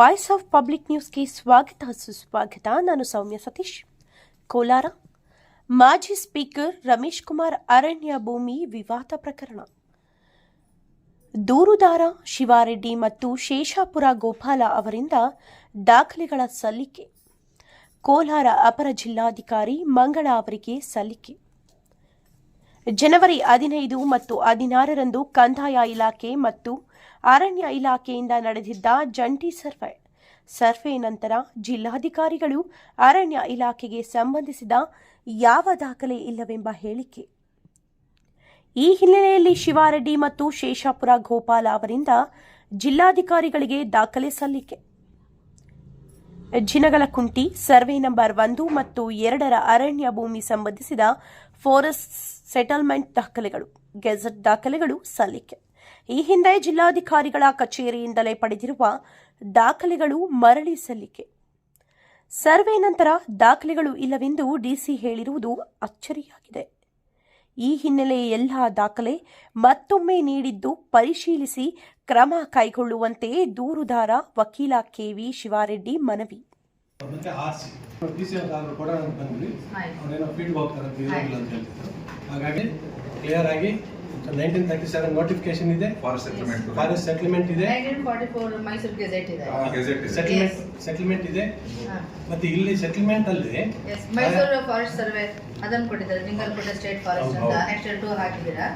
Voice of public ನ್ಯೂಸ್ಗೆ ಸ್ವಾಗತ, ಸುಸ್ವಾಗತ. ನಾನು ಸೌಮ್ಯ ಸತೀಶ್. ಕೋಲಾರ. ಮಾಜಿ ಸ್ಪೀಕರ್ ರಮೇಶ್ ಕುಮಾರ್ ಅರಣ್ಯ ಭೂಮಿ ವಿವಾದ ಪ್ರಕರಣ. ದೂರುದಾರ ಶಿವಾರೆಡ್ಡಿ ಮತ್ತು ಶೇಷಾಪುರ ಗೋಪಾಲ ಅವರಿಂದ ದಾಖಲೆಗಳ ಸಲ್ಲಿಕೆ. ಕೋಲಾರ ಅಪರ ಜಿಲ್ಲಾಧಿಕಾರಿ ಮಂಗಳ ಅವರಿಗೆ ಸಲ್ಲಿಕೆ. ಜನವರಿ ಹದಿನೈದು ಮತ್ತು ಹದಿನಾರರಂದು ಕಂದಾಯ ಇಲಾಖೆ ಮತ್ತು ಅರಣ್ಯ ಇಲಾಖೆಯಿಂದ ನಡೆದಿದ್ದ ಜಂಟಿ ಸರ್ವೆ. ಸರ್ವೆ ನಂತರ ಜಿಲ್ಲಾಧಿಕಾರಿಗಳು ಅರಣ್ಯ ಇಲಾಖೆಗೆ ಸಂಬಂಧಿಸಿದ ಯಾವ ದಾಖಲೆ ಇಲ್ಲವೆಂಬ ಹೇಳಿಕೆ. ಈ ಹಿನ್ನೆಲೆಯಲ್ಲಿ ಶಿವಾರೆಡ್ಡಿ ಮತ್ತು ಶೇಷಾಪುರ ಗೋಪಾಲ ಅವರಿಂದ ಜಿಲ್ಲಾಧಿಕಾರಿಗಳಿಗೆ ದಾಖಲೆ ಸಲ್ಲಿಕೆ. ಜಿನಗಲಕುಂಟಿ ಸರ್ವೆ ನಂಬರ್ ಒಂದು ಮತ್ತು ಎರಡರ ಅರಣ್ಯ ಭೂಮಿ ಸಂಬಂಧಿಸಿದ ಫಾರೆಸ್ಟ್ ಸೆಟಲ್ಮೆಂಟ್ ದಾಖಲೆಗಳು, ಗೆಜೆಟ್ ದಾಖಲೆಗಳು ಸಲ್ಲಿಕೆ. ಈ ಹಿಂದೆ ಜಿಲ್ಲಾಧಿಕಾರಿಗಳ ಕಚೇರಿಯಿಂದಲೇ ಪಡೆದಿರುವ ದಾಖಲೆಗಳು ಮರಳಿ ಸಲ್ಲಿಕೆ. ಸರ್ವೆ ನಂತರ ದಾಖಲೆಗಳು ಇಲ್ಲವೆಂದು ಡಿಸಿ ಹೇಳಿರುವುದು ಅಚ್ಚರಿಯಾಗಿದೆ. ಈ ಹಿನ್ನೆಲೆ ಎಲ್ಲ ದಾಖಲೆ ಮತ್ತೊಮ್ಮೆ ನೀಡಿದ್ದು ಪರಿಶೀಲಿಸಿ ಕ್ರಮ ಕೈಗೊಳ್ಳುವಂತೆ ದೂರುದಾರ ವಕೀಲ ಕೆವಿ ಶಿವಾರೆಡ್ಡಿ ಮನವಿ. ಹಾಗಾಗಿ ಕ್ಲಿಯರ್ ಆಗಿ ನೈನ್ಟೀನ್ ತರ್ಟಿ ಸೆವೆನ್ ನೋಟಿಫಿಕೇಶನ್ ಇದೆ. ಫಾರೆಸ್ಟ್ ಸೆಟಲ್ಮೆಂಟ್ ಫಾರೆಸ್ಟ್ ಸೆಟಲ್ಮೆಂಟ್ ಇದೆ. Nineteen forty four Mysuru gazette ಇದೆ ಗೆಜೆಟ್ ಇದೆ. ಸೆಟಲ್ಮೆಂಟ್ ಸೆಟಲ್ಮೆಂಟ್ ಇದೆ. ಮತ್ತೆ ಇಲ್ಲಿ ಸೆಟಲ್ಮೆಂಟ್ ಅಲ್ಲಿ ಮೈಸೂರು ಫಾರೆಸ್ಟ್ ಸರ್ವೆ ಅದನ್ನ ಕೊಟ್ಟಿದ್ದಾರೆ ಲಿಂಗಲ್ಕೋಟೆ ಸ್ಟೇಟ್ ಫಾರೆಸ್ಟ್ ಅಂತ. ನೆಕ್ಸ್ಟ್ ಟೂ ಹಾಕಿದ್ದೀರಾ?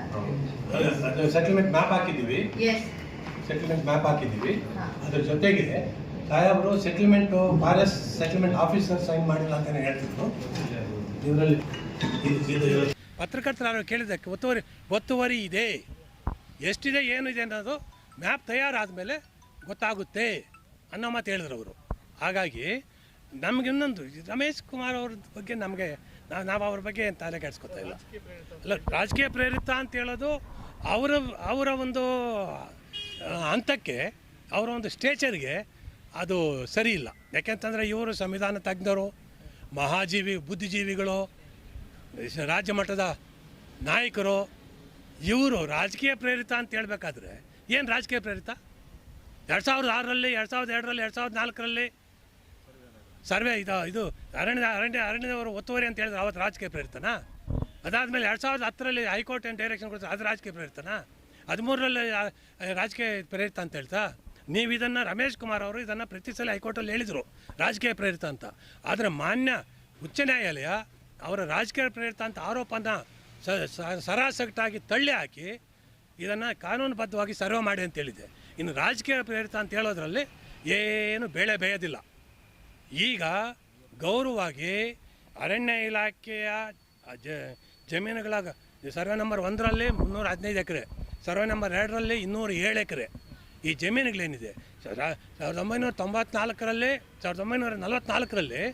ಅದು ಸೆಟಲ್ಮೆಂಟ್ ಮ್ಯಾಪ್ ಹಾಕಿದ್ದೀವಿ. ಸೆಟ್ಲ್ಮೆಂಟ್ ಸೆಟಲ್ಮೆಂಟ್ ಮ್ಯಾಪ್ ಹಾಕಿದ್ದೀವಿ. ಅದ್ರ ಜೊತೆಗೆ ಸಾಹೇಬರು settlement forest settlement officer sign ಮಾಡಿಲ್ಲ ಅಂತಲೇ ಹೇಳ್ತಿದ್ರು. ಇದರಲ್ಲಿ ಇದು ಪತ್ರಕರ್ತರು ನಾನು ಕೇಳಿದ್ದಕ್ಕೆ ಒತ್ತುವರಿ ಒತ್ತುವರಿ ಇದೆ. ಎಷ್ಟಿದೆ ಏನಿದೆ ಅನ್ನೋದು ಮ್ಯಾಪ್ ತಯಾರಾದ ಮೇಲೆ ಗೊತ್ತಾಗುತ್ತೆ ಅನ್ನೋ ಮಾತು ಹೇಳಿದ್ರು ಅವರು. ಹಾಗಾಗಿ ನಮ್ಗೆ ಇನ್ನೊಂದು, ರಮೇಶ್ ಕುಮಾರ್ ಅವ್ರ ಬಗ್ಗೆ ನಮಗೆ ನಾವು ನಾವು ಅವ್ರ ಬಗ್ಗೆ ಏನು ತಲೆ ಕೆಡಿಸ್ಕೊತಾ ಇಲ್ಲ. ಅಲ್ಲ, ರಾಜಕೀಯ ಪ್ರೇರಿತ ಅಂತ ಹೇಳೋದು ಅವರ ಅವರ ಒಂದು ಹಂತಕ್ಕೆ ಅವರ ಒಂದು ಸ್ಟೇಚರ್ಗೆ ಅದು ಸರಿ ಇಲ್ಲ. ಯಾಕೆಂತಂದರೆ ಇವರು ಸಂವಿಧಾನ ತಜ್ಞರು, ಮಹಾಜೀವಿ, ಬುದ್ಧಿಜೀವಿಗಳು ರಾಜ್ಯ ಮಟ್ಟದ ನಾಯಕರು, ಇವರು ರಾಜಕೀಯ ಪ್ರೇರಿತ ಅಂತ ಹೇಳ್ಬೇಕಾದ್ರೆ ಏನು ರಾಜಕೀಯ ಪ್ರೇರಿತ? ಎರಡು ಸಾವಿರದ ಆರರಲ್ಲಿ, ಎರಡು ಸಾವಿರದ ಎರಡರಲ್ಲಿ, ಎರಡು ಸಾವಿರದ ನಾಲ್ಕರಲ್ಲಿ ಸರ್ವೆ ಇದು ಇದು ಅರಣ್ಯ ಅರಣ್ಯ, ಅರಣ್ಯದವರು ಒತ್ತುವರಿ ಅಂತ ಹೇಳಿದ್ರೆ ಅವತ್ತು ರಾಜಕೀಯ ಪ್ರೇರಿತನಾ? ಅದಾದಮೇಲೆ ಎರಡು ಸಾವಿರದ ಹತ್ತರಲ್ಲಿ ಹೈಕೋರ್ಟ್ ಏನು ಡೈರೆಕ್ಷನ್ ಕೊಡ್ತಾರೆ ಅದು ರಾಜಕೀಯ ಪ್ರೇರಿತನಾ? ಹದಿಮೂರರಲ್ಲಿ ರಾಜಕೀಯ ಪ್ರೇರಿತ ಅಂತ ಹೇಳ್ತಾ? ನೀವು ಇದನ್ನು ರಮೇಶ್ ಕುಮಾರ್ ಅವರು ಇದನ್ನು ಪ್ರತಿ ಸಲ ಹೈಕೋರ್ಟಲ್ಲಿ ಹೇಳಿದರು, ರಾಜಕೀಯ ಪ್ರೇರಿತ ಅಂತ. ಆದರೆ ಮಾನ್ಯ, ಉಚ್ಚ ನ್ಯಾಯಾಲಯ ಅವರ ರಾಜಕೀಯ ಪ್ರೇರಿತ ಅಂತ ಆರೋಪನ ಸ- ಸ- ಸರಾಸಗಟಾಗಿ ತಳ್ಳಿ ಹಾಕಿ ಇದನ್ನು ಕಾನೂನುಬದ್ಧವಾಗಿ ಸರ್ವೆ ಮಾಡಿ ಅಂತ ಹೇಳಿದೆ. ಇನ್ನು ರಾಜಕೀಯ ಪ್ರೇರಿತ ಅಂತ ಹೇಳೋದ್ರಲ್ಲಿ ಏನು ಬೇಳೆ ಬೇಯೋದಿಲ್ಲ ಈಗ ಗೌರವವಾಗಿ ಅರಣ್ಯ ಇಲಾಖೆಯ ಜ ಜಮೀನುಗಳ ಸರ್ವೆ ನಂಬರ್ ಒಂದರಲ್ಲಿ ಮುನ್ನೂರ ಹದಿನೈದು ಎಕರೆ, ಸರ್ವೆ ನಂಬರ್ ಎರಡರಲ್ಲಿ ಇನ್ನೂರ ಏಳು ಎಕರೆ. ಈ ಜಮೀನುಗಳೇನಿದೆ? ಸಾವಿರದ ಒಂಬೈನೂರ ತೊಂಬತ್ನಾಲ್ಕರಲ್ಲಿ, ಸಾವಿರದ ಒಂಬೈನೂರ ನಲವತ್ನಾಲ್ಕರಲ್ಲಿ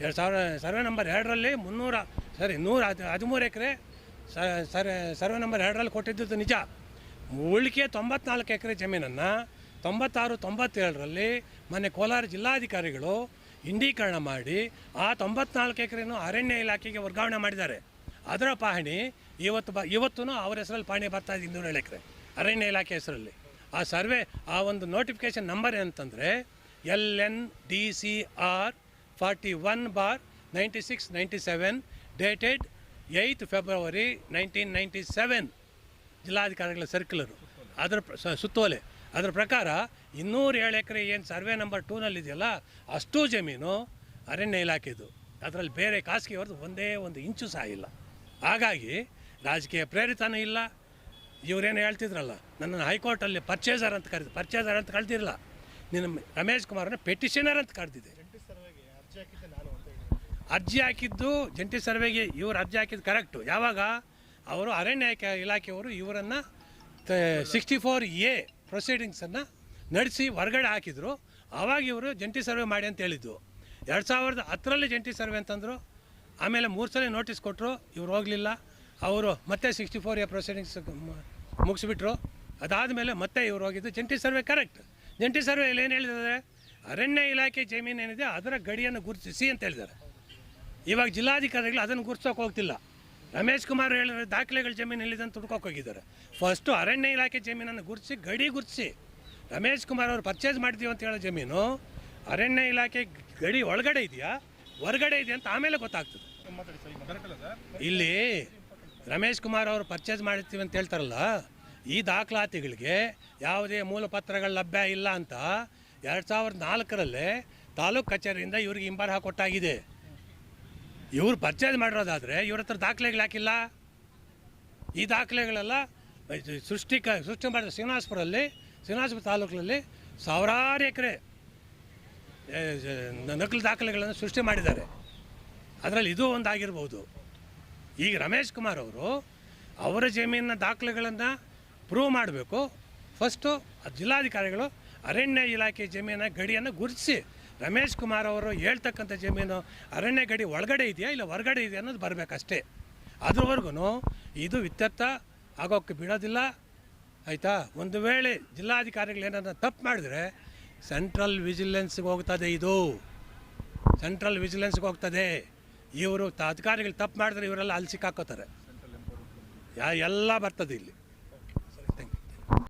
ಎರಡು ಸಾವಿರ, ಸರ್ವೆ ನಂಬರ್ ಎರಡರಲ್ಲಿ ಮುನ್ನೂರ, ಸರಿ, ನೂರ, ಹದ್, ಹದಿಮೂರು ಎಕರೆ ಸರ್ವೆ ಸರ್ವೆ ನಂಬರ್ ಎರಡರಲ್ಲಿ ಕೊಟ್ಟಿದ್ದು ನಿಜ. ಉಳಿಕೆ ತೊಂಬತ್ನಾಲ್ಕು ಎಕರೆ ಜಮೀನನ್ನು ತೊಂಬತ್ತಾರು, ತೊಂಬತ್ತೇಳರಲ್ಲಿ ಮೊನ್ನೆ ಕೋಲಾರ ಜಿಲ್ಲಾಧಿಕಾರಿಗಳು ಇಂಡೀಕರಣ ಮಾಡಿ ಆ ತೊಂಬತ್ನಾಲ್ಕು ಎಕರೆನೂ ಅರಣ್ಯ ಇಲಾಖೆಗೆ ವರ್ಗಾವಣೆ ಮಾಡಿದ್ದಾರೆ. ಅದರ ಪಹಣಿ ಇವತ್ತು ಬ ಇವತ್ತೂ ಅವರ ಹೆಸರಲ್ಲಿ ಪಹಣಿ ಬರ್ತಾ ಇದೆ ಇನ್ನೂರು ಎಕರೆ, ಅರಣ್ಯ ಇಲಾಖೆ ಹೆಸರಲ್ಲಿ. ಆ ಸರ್ವೆ, ಆ ಒಂದು ನೋಟಿಫಿಕೇಷನ್ ನಂಬರ್ ಏನಂತಂದರೆ L N D C R forty one bar ninety six ninety seven dated eight February nineteen ninety seven ಜಿಲ್ಲಾಧಿಕಾರಿಗಳ ಸರ್ಕ್ಯುಲರು ಅದರ ಸುತ್ತೋಲೆ. ಅದರ ಪ್ರಕಾರ ಇನ್ನೂರು ಏಳು ಎಕರೆ ಏನು ಸರ್ವೆ ನಂಬರ್ ಟೂನಲ್ಲಿದೆಯಲ್ಲ ಅಷ್ಟೂ ಜಮೀನು ಅರಣ್ಯ ಇಲಾಖೆದು. ಅದರಲ್ಲಿ ಬೇರೆ ಖಾಸಗಿಯವ್ರದ್ದು ಒಂದೇ ಒಂದು ಇಂಚು ಸಹ ಇಲ್ಲ. ಹಾಗಾಗಿ ರಾಜಕೀಯ ಪ್ರೇರಿತನೂ ಇಲ್ಲ. ಇವರೇನು ಹೇಳ್ತಿದ್ರಲ್ಲ, ನನ್ನನ್ನು ಹೈಕೋರ್ಟಲ್ಲಿ ಪರ್ಚೇಸರ್ ಅಂತ ಕರೆದು ಪರ್ಚೇಸರ್ ಅಂತ ಕಳ್ತಿರಲ್ಲ ನಿನ್ನ ರಮೇಶ್ ಕುಮಾರನ್ನ ಪೆಟಿಷನರ್ ಅಂತ ಕರೆದಿದೆ ಅರ್ಜಿ ಹಾಕಿದ್ದು ಜಂಟಿ ಸರ್ವೆಗೆ ಇವರು ಅರ್ಜಿ ಹಾಕಿದ್ದು ಕರೆಕ್ಟು. ಯಾವಾಗ? ಅವರು ಅರಣ್ಯ ಇಲಾಖೆಯವರು ಇವರನ್ನು ಸಿಕ್ಸ್ಟಿ ಫೋರ್ ಎ ಪ್ರೊಸೀಡಿಂಗ್ಸನ್ನು ನಡೆಸಿ ಹೊರಗಡೆ ಹಾಕಿದರು. ಆವಾಗ ಇವರು ಜಂಟಿ ಸರ್ವೆ ಮಾಡಿ ಅಂತ ಹೇಳಿದ್ದು. ಎರಡು ಸಾವಿರದ ಹತ್ತರಲ್ಲಿ ಜಂಟಿ ಸರ್ವೆ ಅಂತಂದರು. ಆಮೇಲೆ ಮೂರು ಸಲ ನೋಟಿಸ್ ಕೊಟ್ಟರು ಇವ್ರು ಹೋಗಲಿಲ್ಲ. ಅವರು ಮತ್ತೆ ಸಿಕ್ಸ್ಟಿ ಫೋರ್ ಎ ಪ್ರೊಸೀಡಿಂಗ್ಸ್ ಮುಗಿಸ್ಬಿಟ್ರು. ಅದಾದಮೇಲೆ ಮತ್ತೆ ಇವ್ರು ಹೋಗಿದ್ದು. ಜಂಟಿ ಸರ್ವೆ ಕರೆಕ್ಟ್. ಜಂಟಿ ಸರ್ವೆಯಲ್ಲಿ ಏನು ಹೇಳಿದ್ದಾರೆ? ಅರಣ್ಯ ಇಲಾಖೆ ಜಮೀನು ಏನಿದೆ ಅದರ ಗಡಿಯನ್ನು ಗುರುತಿಸಿ ಅಂತ ಹೇಳಿದ್ದಾರೆ. ಇವಾಗ ಜಿಲ್ಲಾಧಿಕಾರಿಗಳು ಅದನ್ನು ಗುರುತಿಸೋಕೆ ಹೋಗ್ತಿಲ್ಲ. ರಮೇಶ್ ಕುಮಾರ್ ಹೇಳಿದ್ರೆ ದಾಖಲೆಗಳ ಜಮೀನು ಎಲ್ಲಿದೆ ಅಂತ ಹುಡ್ಕೋಕೆ ಹೋಗಿದ್ದಾರೆ. ಫಸ್ಟು ಅರಣ್ಯ ಇಲಾಖೆ ಜಮೀನನ್ನು ಗುರುತಿಸಿ, ಗಡಿ ಗುರುತಿಸಿ. ರಮೇಶ್ ಕುಮಾರ್ ಅವರು ಪರ್ಚೇಸ್ ಮಾಡಿದ್ದೀವಿ ಅಂತ ಹೇಳೋ ಜಮೀನು, ಅರಣ್ಯ ಇಲಾಖೆ ಗಡಿ ಒಳಗಡೆ ಇದೆಯಾ? ಹೊರಗಡೆ ಇದೆಯಾ ಅಂತ ಆಮೇಲೆ ಗೊತ್ತಾಗ್ತದೆ. ಇಲ್ಲಿ ರಮೇಶ್ ಕುಮಾರ್ ಅವರು ಪರ್ಚೇಸ್ ಮಾಡಿರ್ತೀವಿ ಅಂತ ಹೇಳ್ತಾರಲ್ಲ, ಈ ದಾಖಲಾತಿಗಳಿಗೆ ಯಾವುದೇ ಮೂಲ ಪತ್ರಗಳು ಲಭ್ಯ ಇಲ್ಲ ಅಂತ ಎರಡು ಸಾವಿರದ ನಾಲ್ಕರಲ್ಲೇ ತಾಲೂಕ್ ಕಚೇರಿಯಿಂದ ಇವ್ರಿಗೆ ಹಿಂಬಾರ ಕೊಟ್ಟಾಗಿದೆ. ಇವ್ರು ಪರ್ಚೇಸ್ ಮಾಡಿರೋದಾದರೆ ಇವ್ರ ಹತ್ರ ದಾಖಲೆಗಳು ಹಾಕಿಲ್ಲ. ಈ ದಾಖಲೆಗಳೆಲ್ಲ ಇದು ಸೃಷ್ಟಿ ಕ, ಸೃಷ್ಟಿ ಮಾಡಿದ ಶ್ರೀನಿವಾಸಪುರಲ್ಲಿ ಶ್ರೀನಿವಾಸಪುರ ತಾಲೂಕಿನಲ್ಲಿ ಸಾವಿರಾರು ಎಕರೆ ನಕಲು ದಾಖಲೆಗಳನ್ನು ಸೃಷ್ಟಿ ಮಾಡಿದ್ದಾರೆ. ಅದರಲ್ಲಿ ಇದು ಒಂದಾಗಿರ್ಬೋದು. ಈಗ ರಮೇಶ್ ಕುಮಾರ್ ಅವರು ಅವರ ಜಮೀನಿನ ದಾಖಲೆಗಳನ್ನು ಪ್ರೂವ್ ಮಾಡಬೇಕು. ಫಸ್ಟು ಜಿಲ್ಲಾಧಿಕಾರಿಗಳು ಅರಣ್ಯ ಇಲಾಖೆ ಜಮೀನ ಗಡಿಯನ್ನು ಗುರುತಿಸಿ. ರಮೇಶ್ ಕುಮಾರ್ ಅವರು ಹೇಳ್ತಕ್ಕಂಥ ಜಮೀನು ಅರಣ್ಯ ಗಡಿ ಒಳಗಡೆ ಇದೆಯಾ ಇಲ್ಲ ಹೊರಗಡೆ ಇದೆಯಾ ಅನ್ನೋದು ಬರಬೇಕಷ್ಟೇ. ಅದ್ರವರೆಗೂ ಇದು ಇತ್ಯರ್ಥ ಆಗೋಕ್ಕೆ ಬಿಡೋದಿಲ್ಲ ಆಯಿತಾ? ಒಂದು ವೇಳೆ ಜಿಲ್ಲಾಧಿಕಾರಿಗಳು ಏನಾದ್ರು ತಪ್ಪು ಮಾಡಿದ್ರೆ ಸೆಂಟ್ರಲ್ ವಿಜಿಲೆನ್ಸ್ಗೆ ಹೋಗ್ತದೆ ಇದು. ಸೆಂಟ್ರಲ್ ವಿಜಿಲೆನ್ಸ್ಗೆ ಹೋಗ್ತದೆ. ಇವರು ತ- ಅಧಿಕಾರಿಗಳು ತಪ್ಪು ಮಾಡಿದ್ರೆ ಇವರೆಲ್ಲ ಅಲ್ಲಿ ಸಿಕ್ಕಾಕೋತಾರೆ ಯಾ ಎಲ್ಲ ಬರ್ತದೆ ಇಲ್ಲಿ.